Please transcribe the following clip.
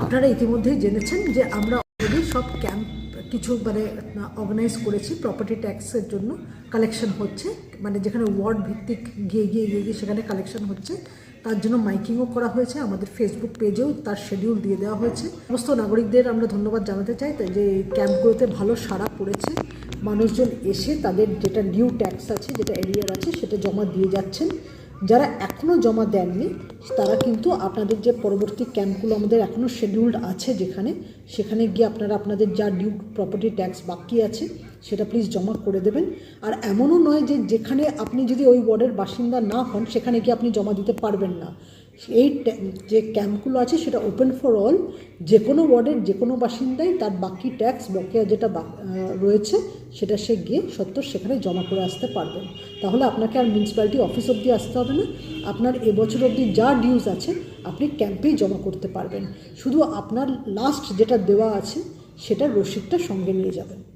আপনারা ইতিমধ্যেই জেনেছেন যে আমরা অলরেডি সব ক্যাম্প কিছু মানে অর্গানাইজ করেছি প্রপার্টি ট্যাক্সের জন্য কালেকশন হচ্ছে। মানে যেখানে ওয়ার্ড ভিত্তিক গিয়ে গিয়ে গিয়ে গিয়ে সেখানে কালেকশন হচ্ছে। তার জন্য মাইকিংও করা হয়েছে, আমাদের ফেসবুক পেজেও তার শিডিউল দিয়ে দেওয়া হয়েছে। সমস্ত নাগরিকদের আমরা ধন্যবাদ জানাতে চাই যে ক্যাম্পগুলোতে ভালো সাড়া পড়েছে। মানুষজন এসে তাদের যেটা নিউ ট্যাক্স আছে, যেটা এরিয়ার আছে, সেটা জমা দিয়ে যাচ্ছেন। যারা এখনও জমা দেননি তারা কিন্তু আপনাদের যে পরবর্তী ক্যাম্পগুলো আমাদের এখনও শিডিউলড আছে যেখানে, সেখানে গিয়ে আপনারা আপনাদের যা ডিউ প্রপার্টি ট্যাক্স বাকি আছে, সেটা প্লিজ জমা করে দেবেন। আর এমনও নয় যে যেখানে আপনি যদি ওই ওয়ার্ডের বাসিন্দা না হন, সেখানে গিয়ে আপনি জমা দিতে পারবেন না। এই যে ক্যাম্পগুলো আছে, সেটা ওপেন ফর অল যে কোনো ওয়ার্ডের যে কোনো বাসিন্দাই তার বাকি ট্যাক্স বকেয়া যেটা রয়েছে, সেটা সে গিয়ে সত্তর সেখানে জমা করে আসতে পারবেন। তাহলে আপনাকে আর মিউনিসিপ্যালিটি অফিস অবধি আসতে হবে না। আপনার এবছর অবধি যা ডিউজ আছে, আপনি ক্যাম্পেই জমা করতে পারবেন। শুধু আপনার লাস্ট যেটা দেওয়া আছে সেটার রসিদটা সঙ্গে নিয়ে যাবেন।